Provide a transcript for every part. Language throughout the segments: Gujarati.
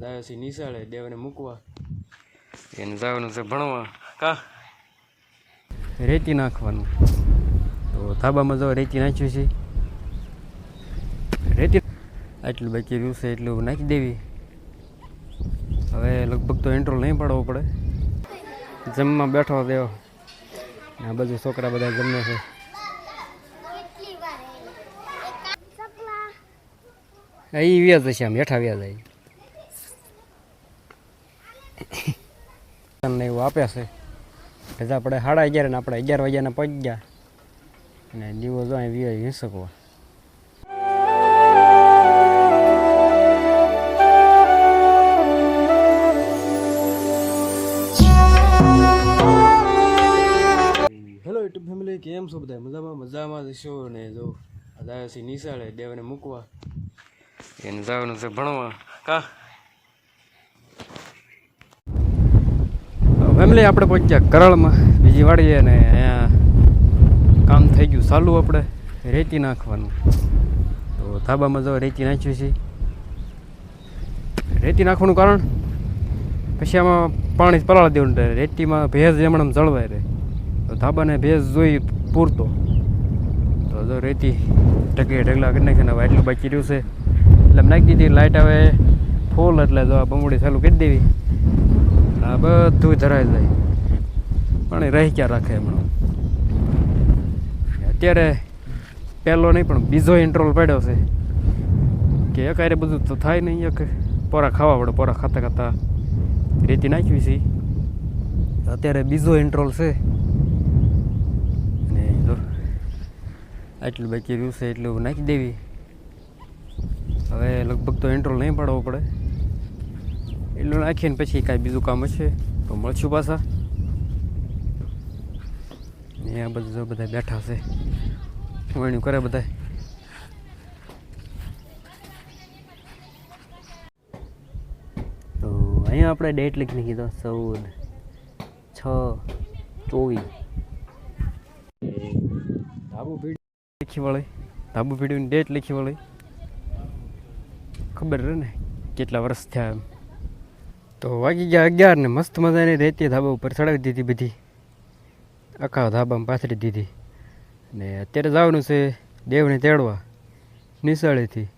જાય છે નિશાળે દેવને મૂકવા. એને જવાનું છે ભણવા. કા? રેતી નાખવાનું. તો ધાબામાં જો રેતી નાખ્યું છે. રેતી આટલું બાકી રહ્યું છે એટલું નાખી દેવી. હવે લગભગ તો એન્ટ્રોલ નહીં પાડવો પડે. જમવા બેઠો દેવો. આ બાજુ છોકરા બધા જમે છે. એ વ્યાજ હશે આમ હેઠા વ્યાજ આવી ને એવું આપે છે. એટલે આપણે સાડા અગિયાર આપણે અગિયાર વાગ્યાના પહોંચી ગયા. અને દીવો જો અહીં વીઆઈ હિંસકવા કેમ છો બધા? મજામાં? મજામાં જશો ને જો છે નિશાળે દેવને મૂકવા. એને જવાનું છે ભણવા. કા? ફેમિલી આપણે પહોંચ્યા કરળમાં. બીજી વાળીએ અને અહીંયા કામ થઈ ગયું ચાલુ આપણે, રેતી નાખવાનું. તો ધાબામાં જો રેતી નાખ્યું છે. રેતી નાખવાનું કારણ, પછી આમાં પાણી પલાળી દેવું રહે રેતીમાં ભેજ એમણે જળવાય રહે. તો ધાબાને ભેજ જોઈ પૂરતો. તો જો રેતી ઢગલે ઢગલા કરી નાખીને હવે એટલું બાકી રહ્યું છે. એટલે નાખી દીધી લાઇટ હવે ફૂલ એટલે જો આ બંગડી ચાલુ કરી દેવી. આ બધું ધરાઈ જાય. પણ રહી ક્યાં રાખે હમણાં અત્યારે પહેલો નહીં, પણ બીજો ઇન્ટ્રોલ પડ્યો છે. કે એકારે બધું તો થાય નહીં, એક પોરા ખાવા પડે પોરા ખાતા ખાતા રેતી નાખવી છે. અત્યારે બીજો ઇન્ટ્રોલ છે. ને આટલું બાકી રહ્યું છે, એટલું નાખી દેવી. હવે લગભગ તો ઇન્ટ્રોલ નહીં પાડવો પડે. એટલું નાખીને પછી કાંઈ બીજું કામ હશે તો મળશું પાછા. આ બધું જો બધા બેઠા છે. વણ્યું કરે બધા તો અહીંયા આપણે ડેટ લખી નાખી તો ચૌદ, છ, ચોવીસ. ધાબુ પીડી લખી વળે. ધાબુ પીડીની ડેટ લખી વળે. ખબર રહે ને કેટલા વર્ષ થયા એમ. તો વાગી ગયા અગિયાર ને મસ્ત મજાની રેતી ધાબા ઉપર ચડાવી દીધી બધી. આખા ધાબામાં પાથરી દીધી. ને અત્યારે જવાનું છે દેવને તેડવા, નિશાળેથી.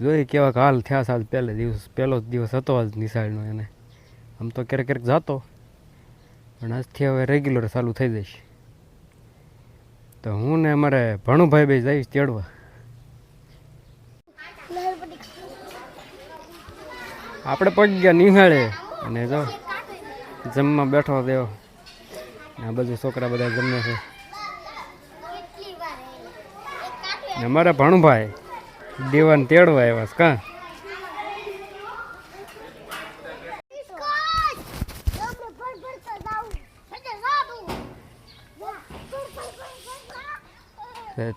જોઈ કેવા હાલ થયા સાલ પહેલે દિવસ, પહેલો જ દિવસ હતો આજ નિશાળનો એને. આમ તો ક્યારેક ક્યારેક જતો, પણ આજથી હવે રેગ્યુલર ચાલુ થઈ જઈશ તો હું ને અમારે ભણુભાઈ ભાઈ જઈશ તેડવા. આપણે પગ ગયા નિહાળે. અને જો જમવા બેઠો દેવો ને આ બધું છોકરા બધા જમે છે. ને અમારા ભણભાઈ દેવાને તેડવા આવ્યા છે કાં?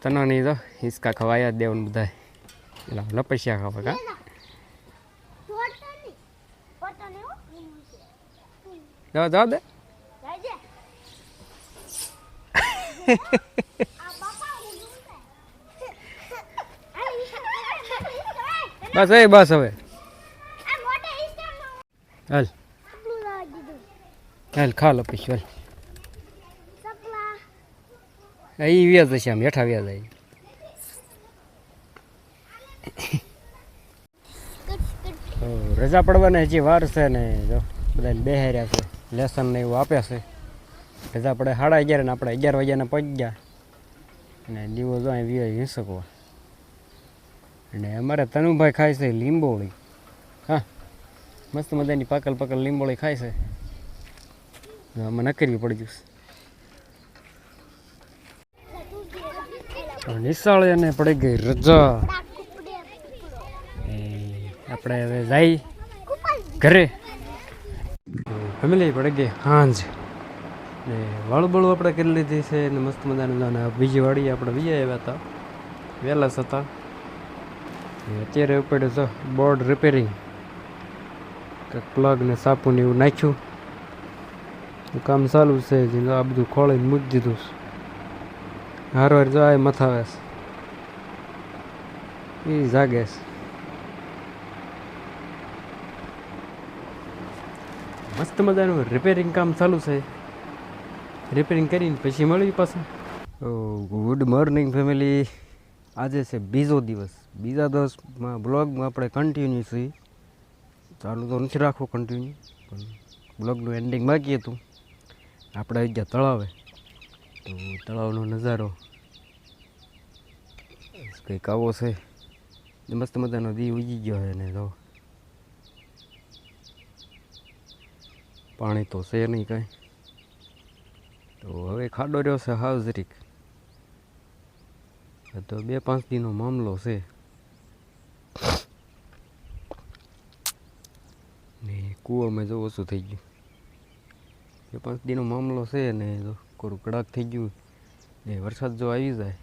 તનાની તો હિસકા ખવાયા દેવન બધા એટલે લપસ્યા ખબર કાં? જવા જવા દે. બસ એ બસ હવે. હાલ. હાલ ખા લપીશ હાલ. એ વ્યાજ હશે આમ હેઠા વ્યાજ આવી રજા પડવાને હજી વાર છે ને જો, બધાને બેહાર્યા છે, લેસન ને એવું આપે છે. રજા પડે સાડા અગિયાર ને આપણે અગિયાર વાગ્યાને પહોંચી ગયા. અને દીવો જો અહીં વીઆઈ હિંસકવા અને અમારે તનુભાઈ ખાય છે લીંબોળી. હા, મસ્ત મજાની પાકલ પાકલ લીંબોળી ખાય છે. આમાં નકરવી પડી જશે નિશાળે એને પડી ગઈ રજા. આપણે હવે જઈ ઘરે. ફેમિલી પડી ગઈ હાંજ ને વાળું આપણે કરી લીધી છે ને મસ્ત મજાની. બીજી વાળી આપણે બીજા આવ્યા હતા. વહેલા હતા. અત્યારે ઉપાડ્યો તો બોર્ડ રિપેરિંગ પ્લગ ને સાપુ ને એવું નાખ્યું. કામ ચાલુ છે આ બધું ખોળીને મૂકી દીધું હાર વાર જાય મથાવે મથાવેશ એ જાગે મસ્ત મજાનું રિપેરિંગ કામ ચાલુ છે. રિપેરિંગ કરીને પછી મળ્યું પાછું. ગુડ મોર્નિંગ ફેમિલી આજે છે બીજો દિવસ. બીજા દિવસમાં બ્લોગમાં આપણે કન્ટિન્યુ છીએ ચાલુ તો નથી રાખવું કન્ટિન્યુ પણ બ્લોગનું એન્ડિંગ બાકી હતું. આપણે આવી ગયા તળાવે. તો તળાવનો નજારો કંઈક આવો છે. મસ્ત મજાનો દી ઉગી ગયો છે ને તો. પાણી તો છે નહીં કાંઈ. તો હવે ખાડો રહ્યો છે હાવ જરીક આ તો બે પાંચ દીનો મામલો છે. ને કૂવામાં જો ઓછું થઈ ગયું? બે પાંચ દીનો મામલો છે ને જો કોરું કડાક થઈ ગયું ને વરસાદ જો આવી જાય,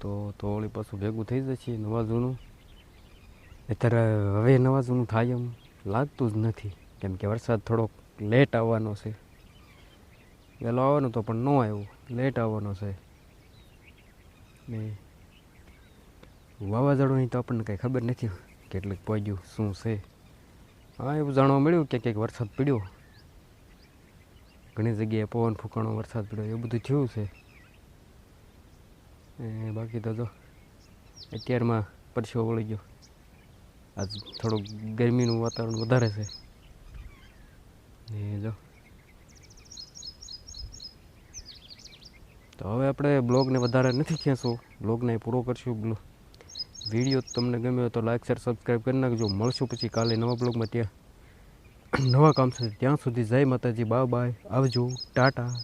તો તો વળી પાછું ભેગું થઈ જશે નવા જૂનું અત્યારે હવે નવા જૂનું થાય એમ લાગતું જ નથી. કેમ કે વરસાદ થોડોક લેટ આવવાનો છે. વહેલો આવવાનો તો પણ ન આવ્યો. લેટ આવવાનો છે. ને વાવાઝોડુંની તો આપણને કંઈ ખબર નથી કેટલીક પહોંચ્યું, શું છે. હા, એવું જાણવા મળ્યું કે ક્યાંક વરસાદ પડ્યો. ઘણી જગ્યાએ પવન ફૂંકાણો વરસાદ પડ્યો એ બધું થયું છે. એ બાકી તો જો, અત્યારમાં પરસેવો વળી ગયો. આજ થોડુંક ગરમીનું વાતાવરણ વધારે છે. ને જો. તો હવે આપણે બ્લોગને વધારે નથી ખેંચવો. બ્લોગને પૂરો કરશું. વીડિયો તમને ગમ્યો તો લાઈક શેર સબસ્ક્રાઈબ કરી નાખજો. મળશું પછી કાલે નવા બ્લોગમાં ત્યાં નવા કામ સાથે. ત્યાં સુધી જય માતાજી. બાય બાય આવજો. ટાટા.